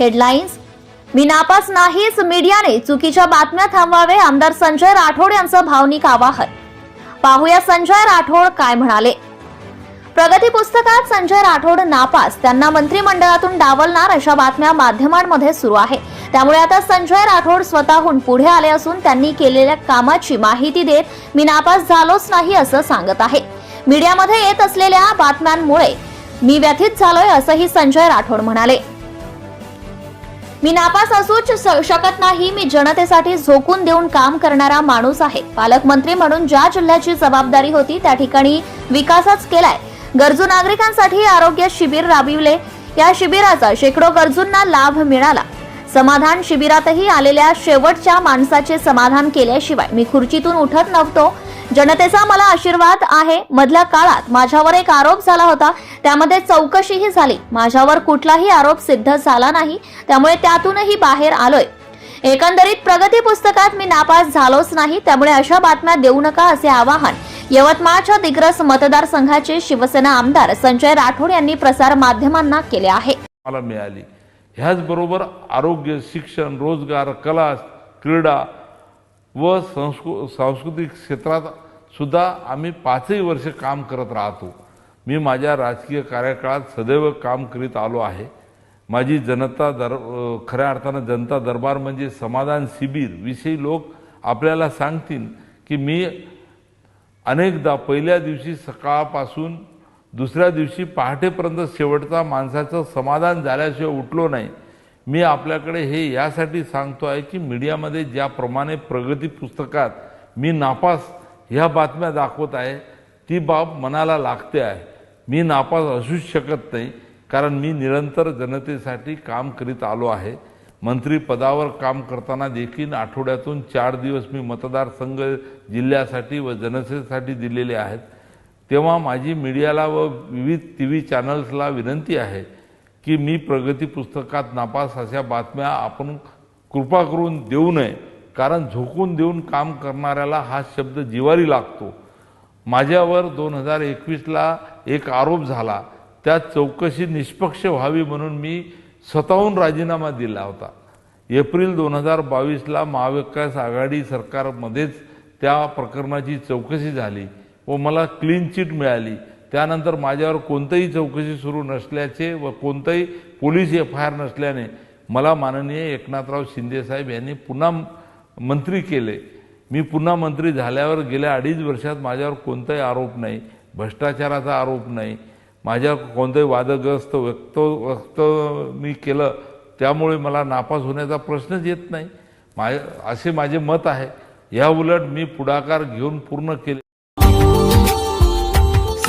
Headlines मी नापास नाहीच मीडियाने चुकीच्या बातम्या थांबवावे आमदार संजय राठोड यांचं भावनिक आवाहन. पाहूया संजय राठोड काय म्हणाले. प्रगती पुस्तकात संजय राठोड नापास त्यांना मंत्रिमंडळातून डावलणार अशा बातम्या माध्यमांमध्ये सुरू आहे. त्यामुळे आता संजय राठोड स्वतःहून पुढे आले असून त्यांनी केलेल्या कामाची माहिती देत मी नापास झालोच नाही असं सांगत आहे. मीडियामध्ये येत असलेल्या बातम्यांमुळे मी व्यथित झालोय असंही संजय राठोड म्हणाले. मी नापास असूच शकत नाही मी जनतेसाठी झोकून देऊन काम करणारा माणूस आहे. पालकमंत्री म्हणून ज्या जिल्ह्याची जबाबदारी होती त्या ठिकाणी विकासच केलाय. गरजू नागरिकांसाठी आरोग्य शिबिर राबविले. या शिबिराचा शेकडो गरजूंना लाभ मिळाला. समाधान शिबिरातही आलेल्या शेवटच्या माणसाचे समाधान केल्याशिवाय मी खुर्चीतून उठत नव्हतो. जनतेचा मला आशीर्वाद आहे. मधल्या काळात माझ्यावर एक आरोप झाला होता. त्यामध्ये चौकशीही झाली. माझ्यावर कुठलाही आरोप सिद्ध झाला नाही. त्यामुळे त्यातूनही बाहेर आलोय. एकंदरीत प्रगती पुस्तकात मी नापास झालोच नाही. त्यामुळे अशा बातम्या देऊ नका असे आवाहन यवतमाळच्या दिग्रस मतदारसंघाचे शिवसेना आमदार संजय राठोड यांनी प्रसार माध्यमांना केले आहे. मला मिळाली. ह्याचबरोबर आरोग्य शिक्षण रोजगार कला क्रीडा व संस्कृ सांस्कृतिक क्षेत्रात सुद्धा आम्ही पाचही वर्ष काम करत राहतो. मी माझ्या राजकीय कार्यकाळात सदैव काम करीत आलो आहे. माझी जनता दर खऱ्या अर्थानं जनता दरबार म्हणजे समाधान शिबिर. विषयी लोक आपल्याला सांगतील की मी अनेकदा पहिल्या दिवशी सकाळपासून दुसऱ्या दिवशी पहाटेपर्यंत शेवटचा माणसाचं समाधान झाल्याशिवाय उठलो नाही. मी आपल्याकडे हे यासाठी सांगतो आहे की मीडियामध्ये ज्याप्रमाणे प्रगती पुस्तकात मी नापास ह्या बातम्या दाखवत आहे ती बाब मनाला लागते आहे. मी नापास असूच शकत नाही कारण मी निरंतर जनतेसाठी काम करीत आलो आहे. मंत्रीपदावर काम करताना देखील आठवड्यातून चार दिवस मी मतदारसंघ जिल्ह्यासाठी व जनतेसाठी दिलेले आहेत. तेव्हा माझी मीडियाला व विविध टी व्ही चॅनल्सला विनंती आहे की मी प्रगती पुस्तकात नापास अशा बातम्या आपण कृपा करून देऊ नये कारण झोकून देऊन काम करणाऱ्याला हा शब्द जिवारी लागतो. माझ्यावर दोन हजार एकवीसला एक आरोप झाला. त्या चौकशी निष्पक्ष व्हावी म्हणून मी स्वतःहून राजीनामा दिला होता. एप्रिल दोन हजार बावीसला महाविकास आघाडी सरकारमध्येच त्या प्रकरणाची चौकशी झाली. व मला क्लीन चिट मिळाली. त्यानंतर माझ्यावर कोणतंही चौकशी सुरू नसल्याचे व कोणतंही पोलीस एफ आय आर नसल्याने मला माननीय एकनाथराव शिंदेसाहेब यांनी पुन्हा मंत्री केले. मी पुन्हा मंत्री झाल्यावर गेल्या अडीच वर्षात माझ्यावर कोणताही आरोप नाही भ्रष्टाचाराचा आरोप नाही. माझ्या कोणतंही वादग्रस्त व्यक्त व्यक्त मी केलं त्यामुळे मला नापास होण्याचा प्रश्नच येत नाही. मा असे माझे मत आहे. या उलट मी पुढाकार घेऊन पूर्ण केले.